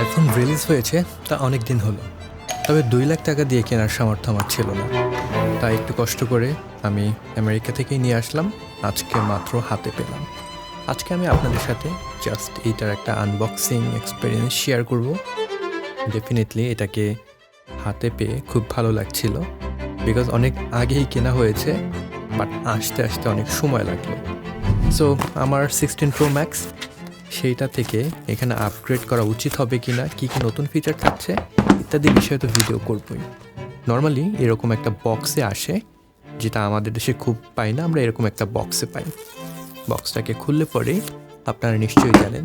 IPhone release হয়েছে, তা অনেক দিন হলো। তবে দুই লাখ টাকা দিয়ে কেনার সামর্থ্য আমার ছিল না। তাই একটু কষ্ট করে আমি আমেরিকা থেকেই নিয়ে আসলাম। আজকে মাত্র হাতে পেলাম। আজকে আমি আপনাদের সাথে জাস্ট এইটার একটা আনবক্সিং এক্সপিরিয়েন্স শেয়ার করব। ডেফিনেটলি এটাকে হাতে পেয়ে খুব ভালো লাগছিল। বিকজ অনেক আগেই কেনা হয়েছে বাট আসতে আসতে অনেক সময় লাগল। সো আমার সিক্সটিন প্রো ম্যাক্স সেইটা থেকে এখানে আপগ্রেড করা উচিত হবে কি না কী কী নতুন ফিচার থাকছে, ইত্যাদি বিষয়ে তো ভিডিও করবই। নর্মালি এরকম একটা বক্সে আসে, যেটা আমাদের দেশে খুব পাই না, আমরা এরকম একটা বক্সে পাই। বক্সটাকে খুললে পরেই আপনারা নিশ্চয়ই জানেন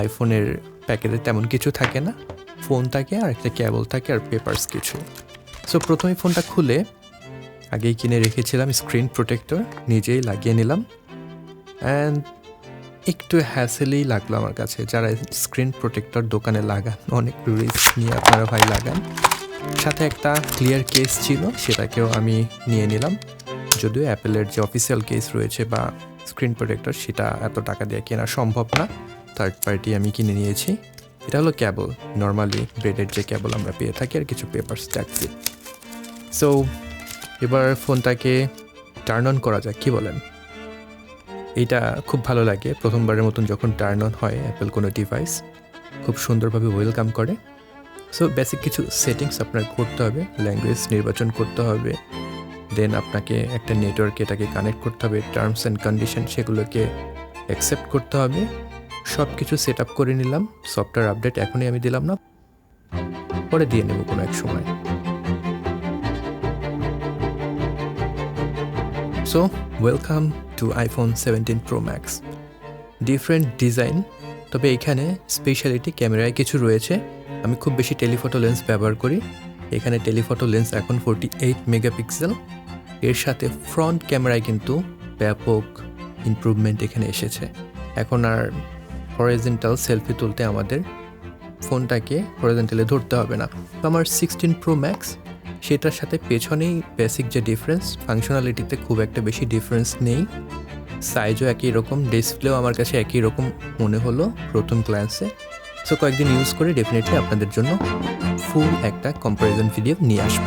আইফোনের প্যাকেটে তেমন কিছু থাকে না। ফোন থাকে আর একটা কেবল থাকে আর পেপার্স কিছু। সো প্রথমে ফোনটা খুলে আগেই কিনে রেখেছিলাম স্ক্রিন প্রোটেক্টর নিজেই লাগিয়ে নিলাম। অ্যান্ড একটু হ্যাসেলেই লাগল আমার কাছে। যারা স্ক্রিন প্রোটেক্টর দোকানে লাগান, অনেক রিস্ক নিয়ে আপনারা ভাই লাগান। সাথে একটা ক্লিয়ার কেস ছিল, সেটাকেও আমি নিয়ে নিলাম। যদিও অ্যাপেলের যে অফিসিয়াল কেস রয়েছে বা স্ক্রিন প্রোটেক্টর সেটা এত টাকা দিয়ে কেনা সম্ভব না। থার্ড পার্টি আমি কিনে নিয়েছি। এটা হলো ক্যাবল নর্মালি ব্রেডের যে ক্যাবল আমরা পেয়ে থাকি আর কিছু পেপার্স দেখছি সো এবার ফোনটাকে টার্ন অন করা যাক, কি বলেন? এইটা খুব ভালো লাগে। প্রথমবারের মতন যখন টার্ন অন হয় অ্যাপেল কোনো ডিভাইস খুব সুন্দরভাবে ওয়েলকাম করে। সো বেসিক কিছু সেটিংস আপনার করতে হবে ল্যাঙ্গুয়েজ নির্বাচন করতে হবে দেন আপনাকে একটা নেটওয়ার্কে এটাকে কানেক্ট করতে হবে টার্মস অ্যান্ড কন্ডিশন সেগুলোকে অ্যাকসেপ্ট করতে হবে। সব কিছু সেট আপ করে নিলাম সফটওয়্যার আপডেট এখনই আমি দিলাম না, পরে দিয়ে নেব কোনো এক সময়। So welcome to iPhone seventeen pro max different design তবে এখানে স্পেশালিটি ক্যামেরায় কিছু রয়েছে। আমি খুব বেশি টেলিফটো লেন্স ব্যবহার করি। এখানে টেলিফটো লেন্স এখন ফোরটি এইট মেগাপিক্সেল এর সাথে ফ্রন্ট ক্যামেরায় কিন্তু ব্যাপক ইমপ্রুভমেন্ট এখানে এসেছে। এখন আর হরিজেন্টাল সেলফি তুলতে আমাদের ফোনটাকে হরিজেন্টালে ধরতে হবে না। আমার সিক্সটিন প্রো ম্যাক্স সেটার সাথে পেছনেই বেসিক যে ডিফারেন্স ফাংশনালিটিতে খুব একটা বেশি ডিফারেন্স নেই। সাইজও একই রকম ডিসপ্লেও আমার কাছে একই রকম মনে হলো প্রথম গ্ল্যান্সে সো কয়েকদিন ইউজ করে ডেফিনেটলি আপনাদের জন্য ফুল একটা কম্পারিজন ভিডিও নিয়ে আসব।